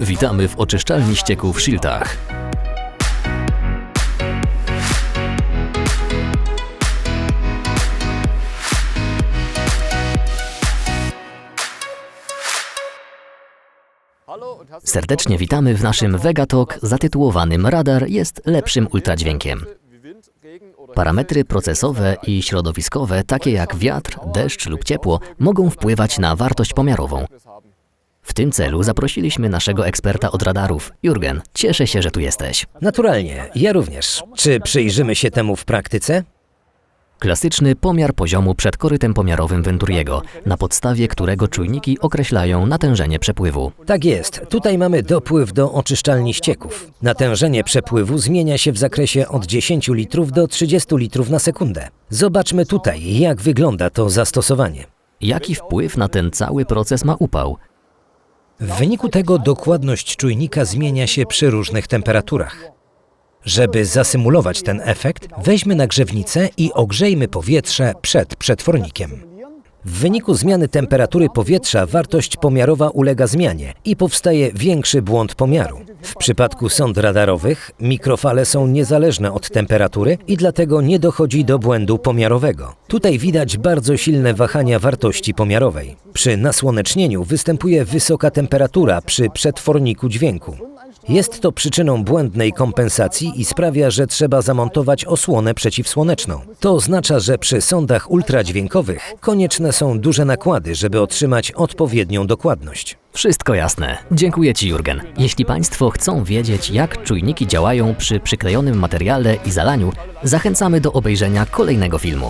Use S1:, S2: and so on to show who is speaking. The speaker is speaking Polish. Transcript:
S1: Witamy w oczyszczalni ścieków w Shiltach. Serdecznie witamy w naszym Vegatalk zatytułowanym Radar jest lepszym ultradźwiękiem. Parametry procesowe i środowiskowe, takie jak wiatr, deszcz lub ciepło, mogą wpływać na wartość pomiarową. W tym celu zaprosiliśmy naszego eksperta od radarów. Jurgen, cieszę się, że tu jesteś.
S2: Naturalnie, ja również. Czy przyjrzymy się temu w praktyce?
S1: Klasyczny pomiar poziomu przed korytem pomiarowym Venturiego, na podstawie którego czujniki określają natężenie przepływu.
S2: Tak jest. Tutaj mamy dopływ do oczyszczalni ścieków. Natężenie przepływu zmienia się w zakresie od 10 litrów do 30 litrów na sekundę. Zobaczmy tutaj, jak wygląda to zastosowanie.
S1: Jaki wpływ na ten cały proces ma upał?
S2: W wyniku tego dokładność czujnika zmienia się przy różnych temperaturach. Żeby zasymulować ten efekt, weźmy nagrzewnicę i ogrzejmy powietrze przed przetwornikiem. W wyniku zmiany temperatury powietrza wartość pomiarowa ulega zmianie i powstaje większy błąd pomiaru. W przypadku sond radarowych mikrofale są niezależne od temperatury i dlatego nie dochodzi do błędu pomiarowego. Tutaj widać bardzo silne wahania wartości pomiarowej. Przy nasłonecznieniu występuje wysoka temperatura przy przetworniku dźwięku. Jest to przyczyną błędnej kompensacji i sprawia, że trzeba zamontować osłonę przeciwsłoneczną. To oznacza, że przy sondach ultradźwiękowych konieczne są duże nakłady, żeby otrzymać odpowiednią dokładność.
S1: Wszystko jasne. Dziękuję Ci, Jurgen. Jeśli Państwo chcą wiedzieć, jak czujniki działają przy przyklejonym materiale i zalaniu, zachęcamy do obejrzenia kolejnego filmu.